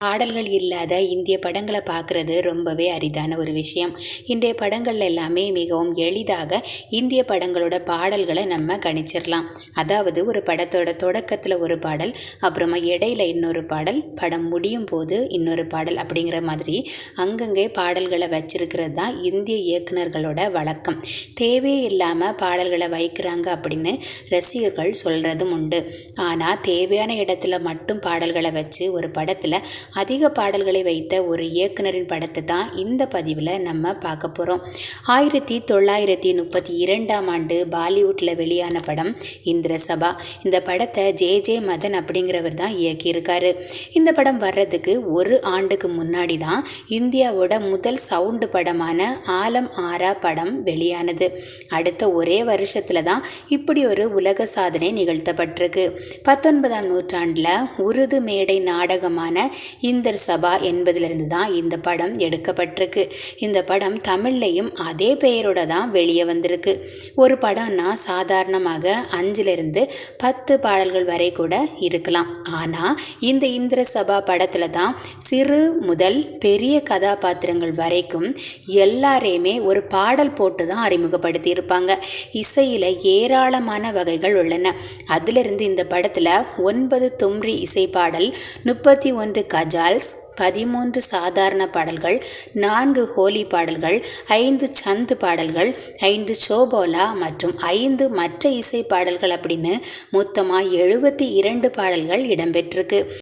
பாடல்கள் இல்லாத இந்திய படங்களை பார்க்குறது ரொம்பவே அரிதான ஒரு விஷயம். இன்றைய படங்கள் எல்லாமே மிகவும் எளிதாக இந்திய படங்களோட பாடல்களை நம்ம கணிச்சிடலாம் அதாவது ஒரு படத்தோட தொடக்கத்தில் ஒரு பாடல் அப்புறமா இடையில இன்னொரு பாடல் படம் முடியும் போது இன்னொரு பாடல் அப்படிங்கிற மாதிரி அங்கங்கே பாடல்களை வச்சிருக்கிறது தான் இந்திய இயக்குனர்களோட வழக்கம். தேவையே இல்லாமல் பாடல்களை வைக்கிறாங்க அப்படின்னு ரசிகர்கள் சொல்கிறதும் உண்டு. ஆனால் தேவையான இடத்துல மட்டும் பாடல்களை வச்சு ஒரு படத்தில் அதிக பாடல்களை வைத்த ஒரு இயக்குனரின் படத்தை தான் இந்த பதிவில் நம்ம பார்க்க போகிறோம் ஆயிரத்தி தொள்ளாயிரத்தி முப்பத்தி இரண்டாம் ஆண்டு பாலிவுட்டில் வெளியான படம் இந்திர சபா இந்த படத்தை ஜே ஜே மதன் அப்படிங்கிறவர் தான் இயக்கியிருக்காரு. இந்த படம் வர்றதுக்கு ஒரு ஆண்டுக்கு முன்னாடி தான் இந்தியாவோட முதல் சவுண்டு படமான ஆலம் ஆரா படம் வெளியானது. அடுத்த ஒரே வருஷத்தில் தான் இப்படி ஒரு உலக சாதனை நிகழ்த்தப்பட்டிருக்கு. பத்தொன்பதாம் நூற்றாண்டில் உருது மேடை நாடகமான இந்தர் சபா என்பதிலிருந்து தான் இந்த படம் எடுக்கப்பட்டிருக்கு. இந்த படம் தமிழ்லையும் அதே பெயரோட தான் வெளியே வந்திருக்கு. ஒரு படம்னா சாதாரணமாக அஞ்சிலிருந்து பத்து பாடல்கள் வரை கூட இருக்கலாம். ஆனால் இந்த இந்திர சபா படத்தில் தான் சிறு முதல் பெரிய கதாபாத்திரங்கள் வரைக்கும் எல்லாரையுமே ஒரு பாடல் போட்டு தான் அறிமுகப்படுத்தி இருப்பாங்க இசையில் ஏராளமான வகைகள் உள்ளன. அதிலிருந்து இந்த படத்தில் ஒன்பது தும்ரி இசை பாடல் முப்பத்தி ஒன்று கஜால்ஸ் பதிமூன்று சாதாரண பாடல்கள் நான்கு ஹோலி பாடல்கள் ஐந்து சந்து பாடல்கள் ஐந்து சோபோலா மற்றும் ஐந்து மற்ற இசை பாடல்கள் அப்படின்னு மொத்தமாக எழுபத்தி இரண்டு பாடல்கள் இடம்பெற்றிருக்கு.